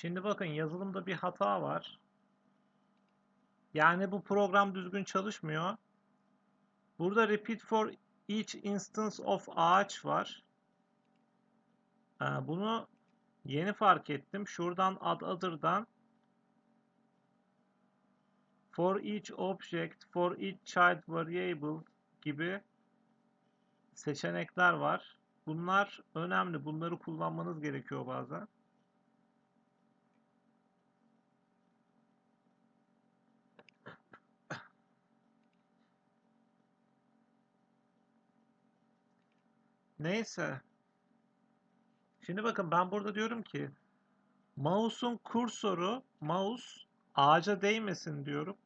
Şimdi bakın yazılımda bir hata var. Yani bu program düzgün çalışmıyor. Burada repeat for each instance of ağaç var. Ee, Bunu yeni fark ettim. Şuradan add other'dan for each object, for each child variable gibi seçenekler var. Bunlar önemli. Bunları kullanmanız gerekiyor bazen. Neyse. Şimdi bakın ben burada diyorum ki mouse'un kursoru mouse ağaca değmesin diyorum.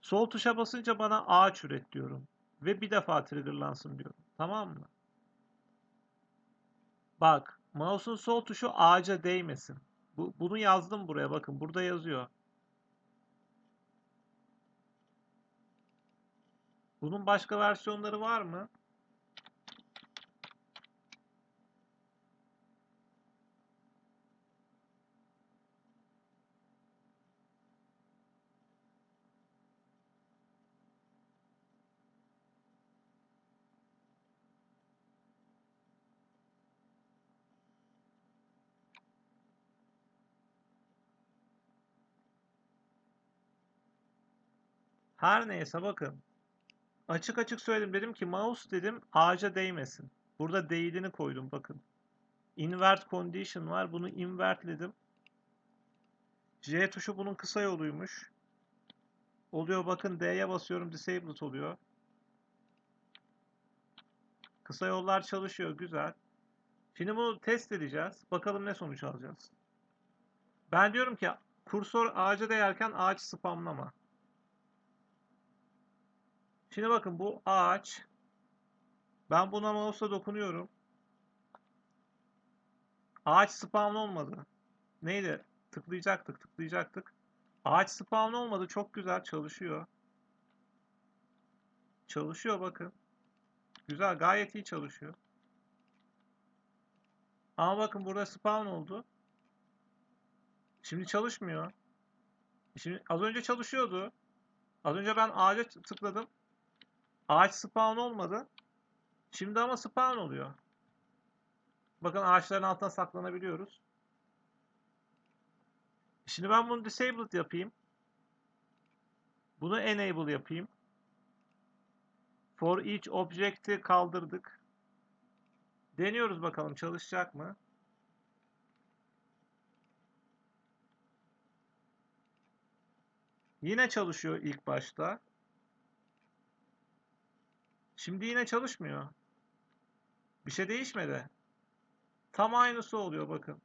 Sol tuşa basınca bana ağaç üret diyorum. Ve bir defa triggerlansın diyorum. Tamam mı? Bak mouse'un sol tuşu ağaca değmesin. Bu, bunu yazdım buraya bakın burada yazıyor. Bunun başka versiyonları var mı? Her neyse bakın. Açık açık söyledim. Dedim ki mouse dedim ağaca değmesin. Burada değdiğini koydum bakın. Invert condition var. Bunu invertledim. J tuşu bunun kısa yoluymuş. Oluyor bakın D'ye basıyorum disabled oluyor. Kısa yollar çalışıyor. Güzel. Şimdi bunu test edeceğiz. Bakalım ne sonuç alacağız. Ben diyorum ki kursor ağaca değerken ağaç spamlama. Şimdi bakın bu ağaç. Ben buna mouse'la dokunuyorum. Ağaç spawn olmadı. Neydi? Tıklayacaktık, tıklayacaktık. Ağaç spawn olmadı. Çok güzel çalışıyor. Çalışıyor bakın. Güzel, gayet iyi çalışıyor. Ama bakın burada spawn oldu. Şimdi çalışmıyor. Şimdi az önce çalışıyordu. Az önce ben ağaca tıkladım. Ağaç spawn olmadı. Şimdi ama spawn oluyor. Bakın ağaçların altına saklanabiliyoruz. Şimdi ben bunu disabled yapayım. Bunu enable yapayım. For each object'i kaldırdık. Deniyoruz bakalım çalışacak mı? Yine çalışıyor ilk başta. Şimdi yine çalışmıyor. Bir şey değişmedi. Tam aynısı oluyor bakın.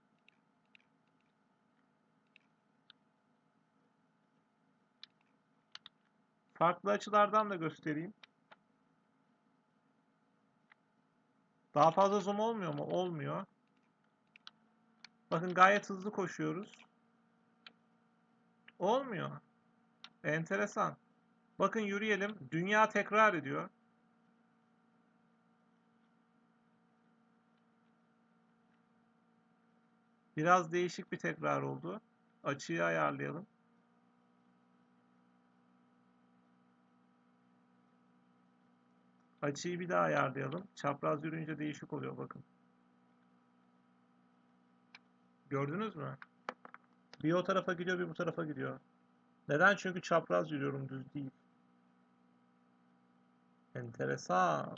Farklı açılardan da göstereyim. Daha fazla zoom olmuyor mu? Olmuyor. Bakın gayet hızlı koşuyoruz. Olmuyor. Enteresan. Bakın yürüyelim. Dünya tekrar ediyor. Biraz değişik bir tekrar oldu. Açıyı ayarlayalım. Açıyı bir daha ayarlayalım. Çapraz yürüyünce değişik oluyor bakın. Gördünüz mü? Bir o tarafa gidiyor bir bu tarafa gidiyor. Neden? Çünkü çapraz yürüyorum düz değil. Enteresan.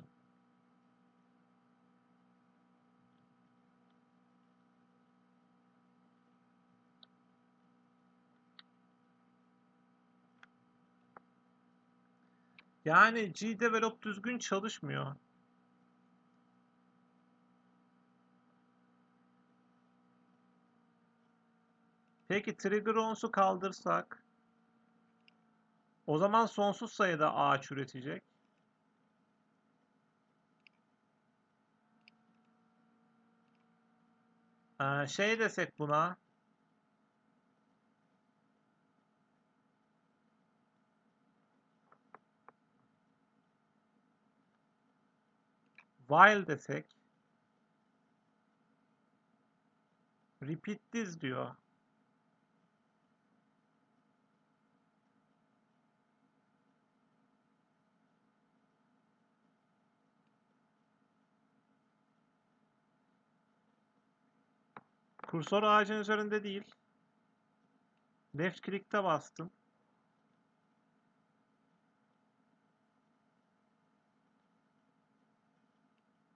Yani Gdevelop düzgün çalışmıyor. Peki trigger on'su kaldırsak o zaman sonsuz sayıda ağaç üretecek. Ee, şey desek buna while desek Repeat this diyor. Kursor ağacın üzerinde değil. Left click'te bastım.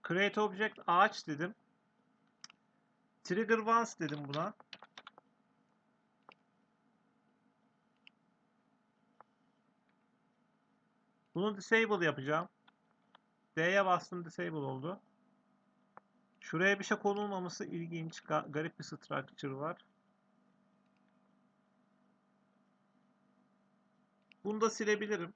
Create object ağaç dedim. Trigger once dedim buna. Bunu disable yapacağım. D'ye bastım disable oldu. Şuraya bir şey konulmaması ilginç. Ga- Garip bir structure var. Bunu da silebilirim.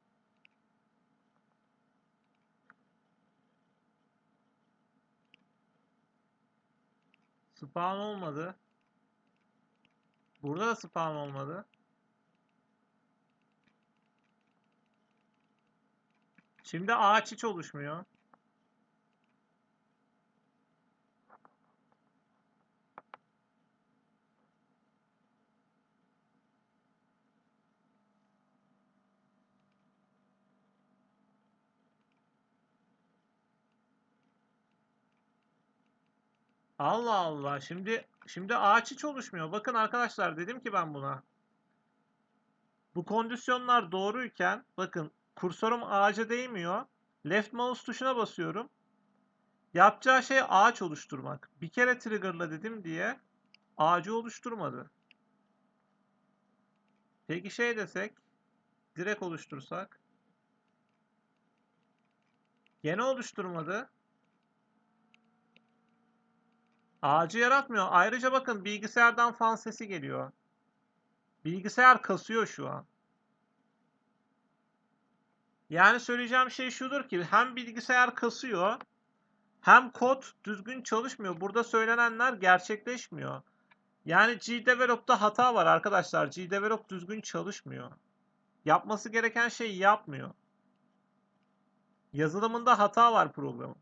Spawn olmadı. Burada da spawn olmadı. Şimdi ağaç hiç oluşmuyor. Allah Allah. Şimdi şimdi ağaç hiç oluşmuyor. Bakın arkadaşlar dedim ki ben buna. Bu kondisyonlar doğruyken bakın kursorum ağaca değmiyor. Left mouse tuşuna basıyorum. Yapacağı şey ağaç oluşturmak. Bir kere triggerla dedim diye ağacı oluşturmadı. Peki şey desek direkt oluştursak gene oluşturmadı. Ağacı yaratmıyor. Ayrıca bakın bilgisayardan fan sesi geliyor. Bilgisayar kasıyor şu an. Yani söyleyeceğim şey şudur ki hem bilgisayar kasıyor hem kod düzgün çalışmıyor. Burada söylenenler gerçekleşmiyor. Yani GDevelop'ta hata var arkadaşlar. GDevelop düzgün çalışmıyor. Yapması gereken şeyi yapmıyor. Yazılımında hata var programın.